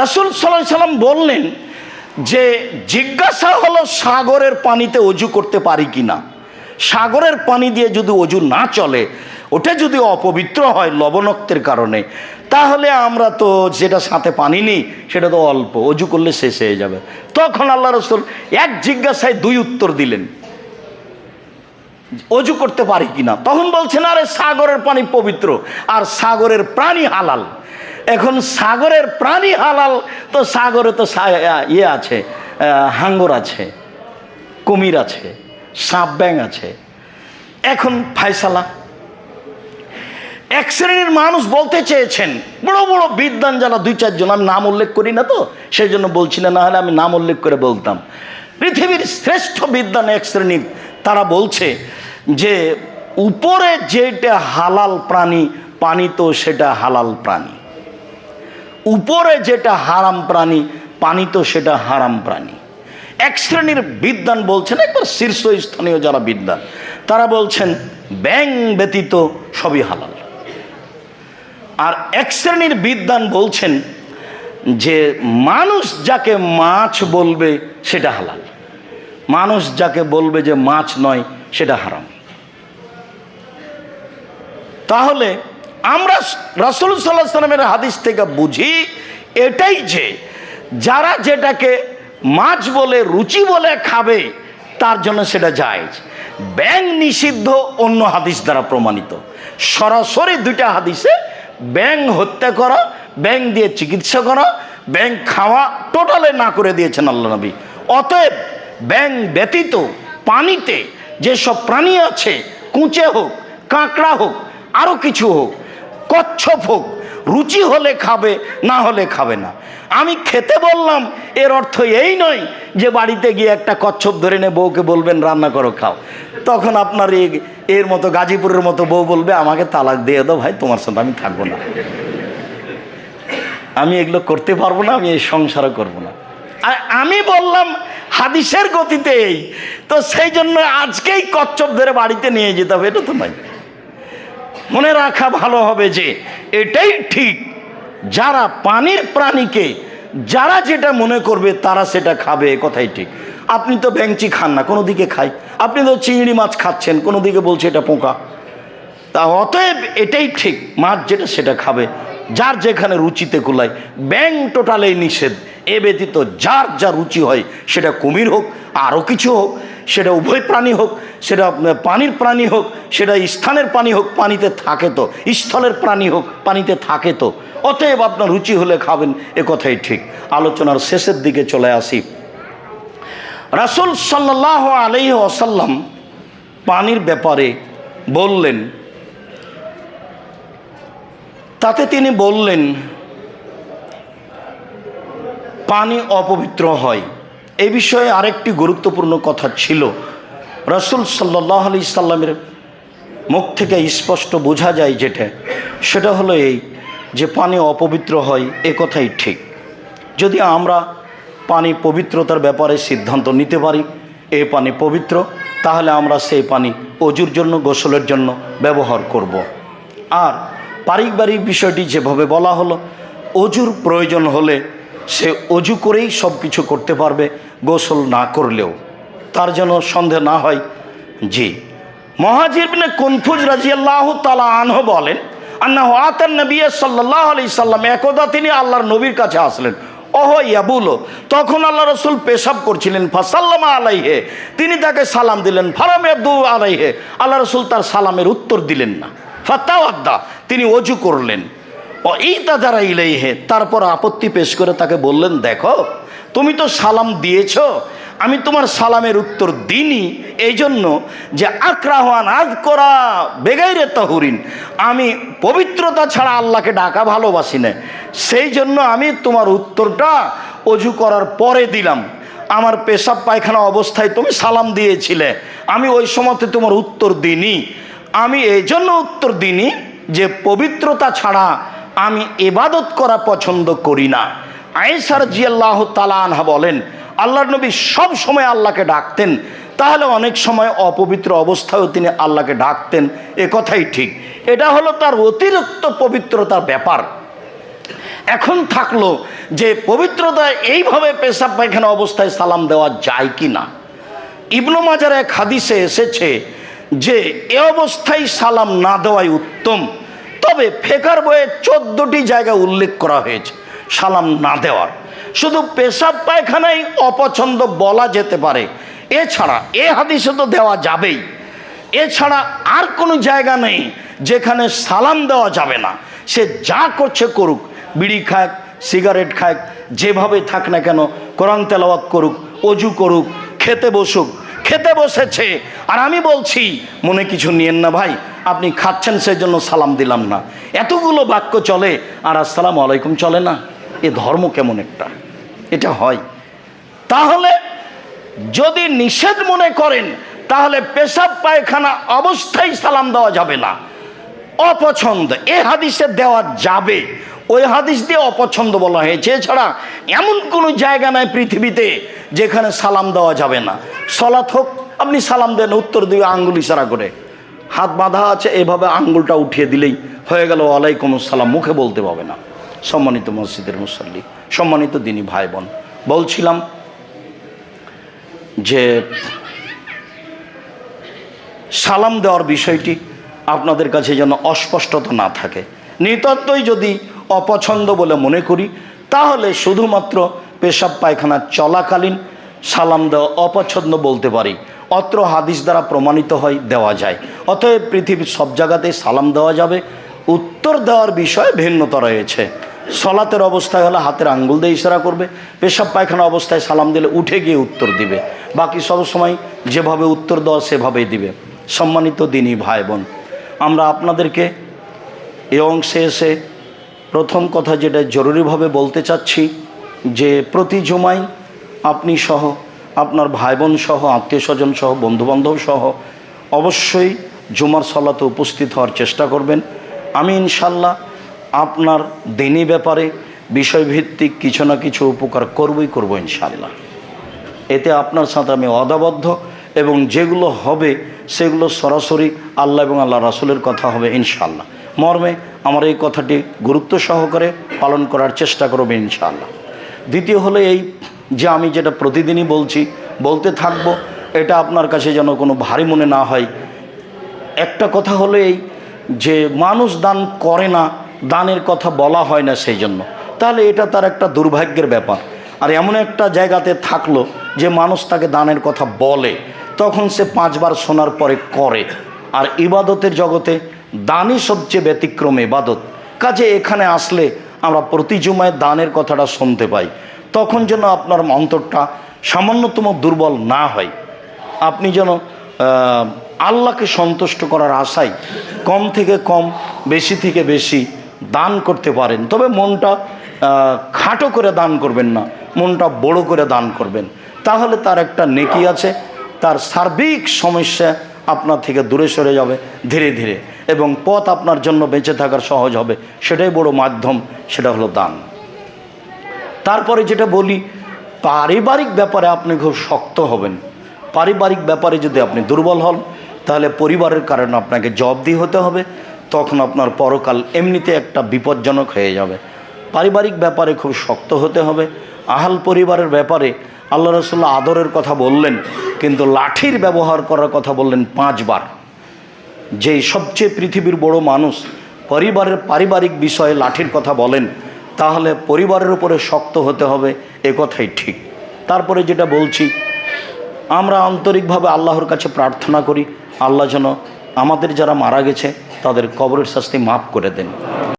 রাসুল সাল্লাহ সাল্লাম বললেন যে জিজ্ঞাসা হলো সাগরের পানিতে অজু করতে পারি কি না সাগরের পানি দিয়ে যদি অজু না চলে, ওটা যদি অপবিত্র হয় লবণাক্তের কারণে, তাহলে আমরা তো যেটা সাথে পানি নিই, সেটা তো অল্প, অজু করলে শেষ হয়ে যাবে। তখন আল্লাহ রসুল এক জিজ্ঞাসায় দুই উত্তর দিলেন, অজু করতে পারি কিনা? তখন বলছেন, আরে সাগরের পানি পবিত্র, আর সাগরের প্রাণী হালাল। এখন সাগরের প্রাণী হালাল, তো সাগরে তো ইয়ে আছে হাঙ্গর আছে, কুমির আছে, সাপ ব্যাং আছে। এখন ফায়সালা এক শ্রেণির মানুষ বলতে চেয়েছেন, বড় বড় বিদ্যান যারা দুই চারজন, আমি নাম উল্লেখ করি না তো, সেই জন্য বলছি না হলে আমি নাম উল্লেখ করে বলতাম। পৃথিবীর শ্রেষ্ঠ বিদ্যান এক শ্রেণির, তারা বলছে যে, উপরে যেটা হালাল প্রাণী পানি তো সেটা হালাল প্রাণী। উপরে যেটা হারাম প্রাণী পানি তো সেটা হারাম প্রাণী। এক শ্রেণির বিদ্যান বলছেন, একবার শীর্ষস্থানীয় যারা বিদ্যান তারা বলছেন ব্যাং ব্যতীত সবই হালাল। আর এক শ্রেণির বিদ্যান বলছেন যে, মানুষ যাকে মাছ বলবে সেটা হালাল। মানুষ যাকে বলবে যে মাছ নয়, সেটা হারাম। তাহলে আমরা রাসুল সাল্লাহ সাল্লামের হাদিস থেকে বুঝি এটাই যে যারা যেটাকে মাছ বলে, রুচি বলে খাবে, তার জন্য সেটা যায় ব্যাং নিষিদ্ধ অন্য হাদিস দ্বারা প্রমাণিত। সরাসরি দুইটা হাদিসে ব্যাং হত্যা করা ব্যাং দিয়ে চিকিৎসা করা ব্যাং খাওয়া টোটালে না করে দিয়েছেন আল্লাহ নবী। অতএব ব্যাং ব্যতীত পানিতে যেসব প্রাণী আছে, কুঁচে হোক, কাঁকড়া হোক আরও কিছু হোক কচ্ছপ হোক রুচি হলে খাবে, না হলে খাবে না। আমি খেতে বললাম, এর অর্থ এই নয় যে বাড়িতে গিয়ে একটা কচ্ছপ ধরে নে, বউকে বলবেন, রান্না করো, খাও। তখন আপনার এর মতো গাজীপুরের মতো বউ বলবে, আমাকে তালাক দিয়ে দাও ভাই, তোমার সাথে আমি থাকব না। আমি এগুলো করতে পারব না, আমি এই সংসারও করব না। আর আমি বললাম, হাদিসের গতিতে এই। তো সেই জন্য আজকেই কচ্ছপ ধরে বাড়িতে নিয়ে যেতে হবে, এটা তো নয়। মনে রাখা ভালো হবে যে এটাই ঠিক। যারা পানির প্রাণীকে, যারা যেটা মনে করবে তারা সেটা খাবে কথাই ঠিক। আপনি তো ব্যাংচি খান না, কোনো দিকে খাই। আপনি তো চিংড়ি মাছ খাচ্ছেন, কোনো দিকে বলছে এটা পোকা। তা অতএব এটাই ঠিক, মাছ যেটা সেটা খাবে, যার যেখানে রুচিতে কুলায়। ব্যাং টোটালেই নিষেধ। এ ব্যতীত যার যা রুচি হয় সেটা কুমির হোক, আরও কিছু হোক। সেটা উভয় প্রাণী হোক, সেটা পানির প্রাণী হোক, সেটা স্থানের প্রাণী হোক, পানিতে থাকে তো। স্থলের প্রাণী হোক, পানিতে থাকে তো। অতএব আপনার রুচি হলে খাবেন, এ কথাই ঠিক। আলোচনার শেষের দিকে চলে আসি। রাসুল সাল্লাহ আলহি আসাল্লাম পানির ব্যাপারে বললেন, তাতে তিনি বললেন, পানি অপবিত্র হয়। এ বিষয়ে আরেকটি গুরুত্বপূর্ণ কথা ছিল। রসুল সাল্লাহ আলি সাল্লামের মুখ থেকে স্পষ্ট বোঝা যায় যেটা। সেটা হলো এই যে পানি অপবিত্র হয়, এ কথাই ঠিক। যদি আমরা পানি পবিত্রতার ব্যাপারে সিদ্ধান্ত নিতে পারি, এ পানি পবিত্র, তাহলে আমরা সেই পানি অজুর জন্য, গোসলের জন্য ব্যবহার করব। আর পারিবারিক বিষয়টি যেভাবে বলা হলো, অজুর প্রয়োজন হলে সে অজু করেই সব কিছু করতে পারবে, গোসল না করলেও। তার যেন সন্দেহ না হয়, জি। মহাজিবনে কনফুজ রাজিয়াল্লাহ তালা আনহ বলেন আন্না আতান নবী সাল্লাহ আলি সাল্লাম, একদা তিনি আল্লাহর নবীর কাছে আসলেন। ওহ ইয়াবুলো, তখন আল্লাহ রসুল পেশাব করছিলেন, ফাসাল্লামা আলাইহে, তিনি তাকে সালাম দিলেন ফারাম আলাইহে, আল্লাহ রসুল তার সালামের উত্তর দিলেন না। ফাত্তাওয়াদ্দা তিনি অজু করলেন। ও যারা ইলাইহে, তারপর আপত্তি পেশ করে তাকে বললেন, দেখো, তুমি তো সালাম দিয়েছ, আমি তোমার সালামের উত্তর দিনই এই জন্য যে আক্রাহান আজ করা বেগাইরে তাহুরিন, আমি পবিত্রতা ছাড়া আল্লাহকে ডাকা ভালোবাসি না সেই জন্য আমি তোমার উত্তরটা অজু করার পরে দিলাম। আমার পেশাব পায়খানা অবস্থায় তুমি সালাম দিয়েছিলে, আমি ওই সময়তে তোমার উত্তর দিইনি। আমি এই জন্য উত্তর দিইনি যে পবিত্রতা ছাড়া আমি এবাদত করা পছন্দ করি না। আয়েসার জিয়াল্লাহ তালানহা বলেন, আল্লাহর নবী সব সময় আল্লাহকে ডাকতেন, তাহলে অনেক সময় অপবিত্র অবস্থায়ও তিনি আল্লাহকে ডাকতেন। এ কথাই ঠিক। এটা হলো তার অতিরিক্ত পবিত্রতার ব্যাপার। এখন থাকল যে পবিত্রতা এইভাবে পেশাব পায়খানা অবস্থায় সালাম দেওয়া যায় কি না? ইবনু মাজার এক হাদিসে এসেছে যে, এ অবস্থায় সালাম না দেওয়াই উত্তম। তবে ফেকার বইয়ে চোদ্দটি জায়গা উল্লেখ করা হয়েছে, সালাম না দেওয়ার। শুধু পেশাব পায়খানাই অপছন্দ বলা যেতে পারে। এছাড়া এ হাদিসে তো দেওয়া যাবেই। এছাড়া আর কোনো জায়গা নেই যেখানে সালাম দেওয়া যাবে না। সে যা করছে করুক, বিড়ি খাক, সিগারেট খাক, যেভাবে থাক না কেন, কোরআন তেলাওয়াত করুক, অজু করুক, খেতে বসুক, খেতে বসেছে। আর আমি বলছি, মনে কিছু নিয়েন না ভাই আপনি খাচ্ছেন সেই জন্য সালাম দিলাম না। এতগুলো বাক্য চলে, আর আসসালামু আলাইকুম চলে না। এ ধর্ম কেমন একটা? এটা হয়। তাহলে যদি নিষেধ মনে করেন, তাহলে পেশাব পায়খানা অবস্থায় সালাম দেওয়া যাবে না। অপছন্দ। এ হাদিসে দেওয়া যাবে। ওই হাদিস দিয়ে অপছন্দ বলা হয়েছে। এছাড়া এমন কোনো জায়গা নাই পৃথিবীতে যেখানে সালাম দেওয়া যাবে না। সলাৎ হোক, আপনি সালাম দেন, উত্তর দিয়ে আঙ্গুল ইশারা করে। হাত বাঁধা আছে, এভাবে আঙ্গুলটা উঠিয়ে দিলেই হয়ে গেল, ওয়ালাইকুম আসসালাম। মুখে বলতে পাবে না। সম্মানিত মসজিদের মুসল্লি, সম্মানিত দিনী ভাই বোন বলছিলাম যে সালাম দেওয়ার বিষয়টি আপনাদের কাছে যেন অস্পষ্টতা না থাকে। নিতান্তই যদি অপছন্দ বলে মনে করি, তাহলে শুধুমাত্র পেশাব পায়খানা চলাকালীন সালাম দেওয়া অপছন্দ বলতে পারি। অত্র হাদিস দ্বারা প্রমাণিত হয়, দেওয়া যায়। অতএব পৃথিবীর সব জায়গাতে সালাম দেওয়া যাবে। উত্তর দেওয়ার বিষয়ে ভিন্নতা রয়েছে। সলাতের অবস্থায় হলে হাতের আঙ্গুল দিয়ে ইশারা করবে। পেশাব পায়খানা অবস্থায় সালাম দিলে উঠে গিয়ে উত্তর দিবে। বাকি সব সময় যেভাবে উত্তর দেওয়া, সেভাবেই দিবে। সম্মানিত দিনী ভাই বোন, আমরা আপনাদেরকে এ অংশে এসে প্রথম কথা যেটা জরুরিভাবে বলতে চাচ্ছি, যে প্রতি জুমায় আপনি সহ আপনার ভাই বোন সহ আত্মীয় স্বজন সহ, বন্ধুবান্ধব সহ অবশ্যই জুমার সলাতে উপস্থিত হওয়ার চেষ্টা করবেন। আমি ইনশাল্লাহ আপনার দিনী ব্যাপারে বিষয়ভিত্তিক কিছু না কিছু উপকার করবই করব ইনশাল্লাহ এতে আপনার সাথে আমি অদাবদ্ধ এবং যেগুলো হবে সেগুলো সরাসরি আল্লাহ এবং আল্লাহ রাসুলের কথা হবে ইনশাল্লাহ মর্মে আমার এই কথাটি গুরুত্ব সহকারে পালন করার চেষ্টা করবে ইনশাল্লাহ দ্বিতীয় হলো এই যে আমি যেটা প্রতিদিনই বলছি, বলতে থাকব, এটা আপনার কাছে যেন কোনো ভারী মনে না হয়। একটা কথা হলো এই, যে মানুষ দান করে না, দানের কথা বলা হয় না সেই জন্য। তাহলে এটা তার একটা দুর্ভাগ্যের ব্যাপার। আর এমন একটা জায়গাতে থাকল যে মানুষ তাকে দানের কথা বলে, তখন সে পাঁচবার শোনার পরে করে। আর ইবাদতের জগতে দানই সবচেয়ে ব্যতিক্রম ইবাদত। কাজে এখানে আসলে আমরা প্রতি জুমায় দানের কথাটা শুনতে পাই। তখন যেন আপনার অন্তরটা সামান্যতম দুর্বল না হয়। আপনি যেন আল্লাহকে সন্তুষ্ট করার আশায় কম থেকে কম, বেশি থেকে বেশি দান করতে পারেন। তবে মনটা খাটো করে দান করবেন না, মনটা বড় করে দান করবেন। তাহলে তার একটা নেকি আছে, তার সার্বিক সমস্যা আপনার থেকে দূরে সরে যাবে ধীরে ধীরে। এবং পথ আপনার জন্য বেঁচে থাকার সহজ হবে, সেটাই বড় মাধ্যম, সেটা হলো দান। তারপরে যেটা বলি, পারিবারিক ব্যাপারে আপনি খুব শক্ত হবেন। পারিবারিক ব্যাপারে যদি আপনি দুর্বল হন, তাহলে পরিবারের কারণে আপনাকে জব জবাবদি হতে হবে, তখন আপনার পরকাল এমনিতে একটা বিপজ্জনক হয়ে যাবে। পারিবারিক ব্যাপারে খুব শক্ত হতে হবে। আহাল পরিবারের ব্যাপারে আল্লাহ রসুল্লাহ আদরের কথা বললেন, কিন্তু লাঠির ব্যবহার করার কথা বললেন পাঁচবার। যেই সবচেয়ে পৃথিবীর বড় মানুষ পরিবারের পারিবারিক বিষয়ে লাঠির কথা বলেন তাহলে পরিবারের উপরে শক্ত হতে হবে, এ কথাই ঠিক। তারপরে যেটা বলছি, আমরা আন্তরিকভাবে আল্লাহর কাছে প্রার্থনা করি, আল্লাহ যেন আমাদের যারা মারা গেছে, তাদের কবরের শাস্তি মাফ করে দেন।